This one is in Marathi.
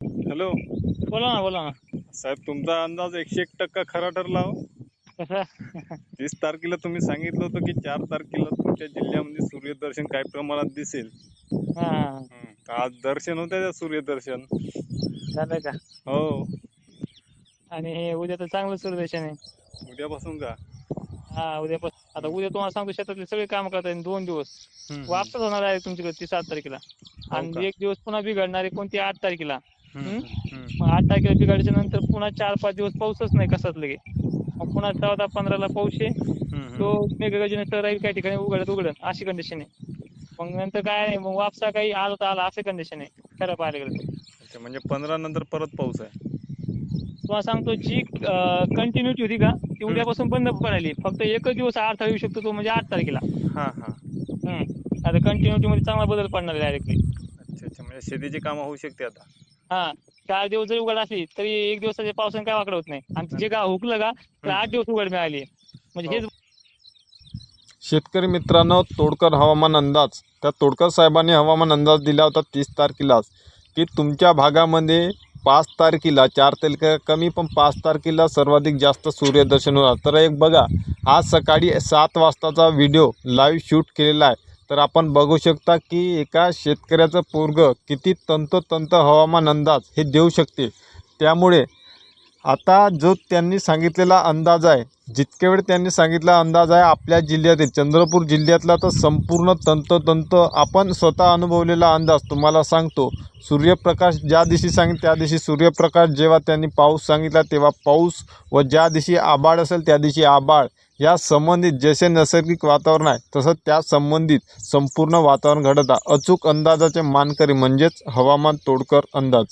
हॅलो. बोला ना बोला ना. साहेब तुमचा अंदाज एकशे एक टक्का खरा ठरला हो. कसं? तीस तारखेला तुम्ही सांगितलं होतं की चार तारखेला तुमच्या जिल्ह्यामध्ये सूर्यदर्शन काही प्रमाणात दिसेल. हा. हं. तर आज दर्शन होतं त्या सूर्यदर्शन. झालं का? हो. आणि हे उद्या तर चांगलं सूर्यदर्शन आहे. उद्यापासून का? हा उद्या पण आता उद्या तुम्हाला सांगतो शेतातले सगळे काम करता येईल दोन दिवस. वापस होणार आहे तुमच्याकडे ती सात तारखेला. हो का? आणि एक दिवस पुन्हा बिघडणार आहे कोणती आठ तारखेला. मग आठ तारखेला बिघाडच्या नंतर पुन्हा चार पाच दिवस पाऊसच नाही कसाच लगे पुन्हा चौदा पंधराला पाऊस आहे. तो मेघगर्जनेसह राहील काही ठिकाणी उघडत उघडत. अशी कंडिशन आहे. मग नंतर काय नाही मग वापसा काही आला तर आला असं कंडिशन आहे. खरं पाहायला गेलं तर. अच्छा, म्हणजे पंधरा नंतर परत पाऊस आहे. तुम्हाला सांगतो जी कंटिन्युटी होती का ती उद्यापासून बंद पडायली फक्त एकच दिवस अडथळा येऊ शकतो तो म्हणजे आठ तारखेला. हा हा. हम्म. आता कंटिन्युटी मध्ये चांगला बदल पडणार आहे डायरेक्टली अच्छा अच्छा. म्हणजे शेतीची कामं होऊ शकते आता. हा चार दिवस जरी उघड असली तरी एक दिवसाच्या पावसाने काय वाकडं होत नाही. आणि जे गाव हुकलं का तर आठ दिवस उघड मिळाली. म्हणजे हेच शेतकरी मित्रांनो तोडकर हवामान अंदाज. त्या तोडकर साहेबांनी हवामान अंदाज दिला होता तीस तारखेलाच. की तुमच्या भागामध्ये पाच तारखेला चार तारखेला कमी पण पाच तारखेला सर्वाधिक जास्त सूर्यदर्शन होणार. तर एक बघा आज सकाळी सात वाजताचा व्हिडिओ लाईव्ह शूट केलेला आहे. तर आपण बघू शकता की एका शेतकऱ्याचं पोरगं किती तंतोतंत हवामान अंदाज हे देऊ शकते. त्यामुळे आता जो त्यांनी सांगितलेला अंदाज आहे जितके वेळ त्यांनी सांगितला अंदाज आहे आपल्या जिल्ह्यातील चंद्रपूर जिल्ह्यातला तर संपूर्ण तंतोतंत आपण स्वतः अनुभवलेला अंदाज तुम्हाला सांगतो. सूर्यप्रकाश ज्या दिवशी सांगितलं त्या दिवशी सूर्यप्रकाश जेव्हा त्यांनी पाऊस सांगितला तेव्हा पाऊस व ज्या दिवशी आबाळ असेल त्या दिवशी आबाळ या संबंधित जसे नैसर्गिक वातावरण आहे तसं त्या संबंधित संपूर्ण वातावरण घडत आहे. अचूक अंदाजाचे मानकरी म्हणजेच हवामान तोडकर अंदाज.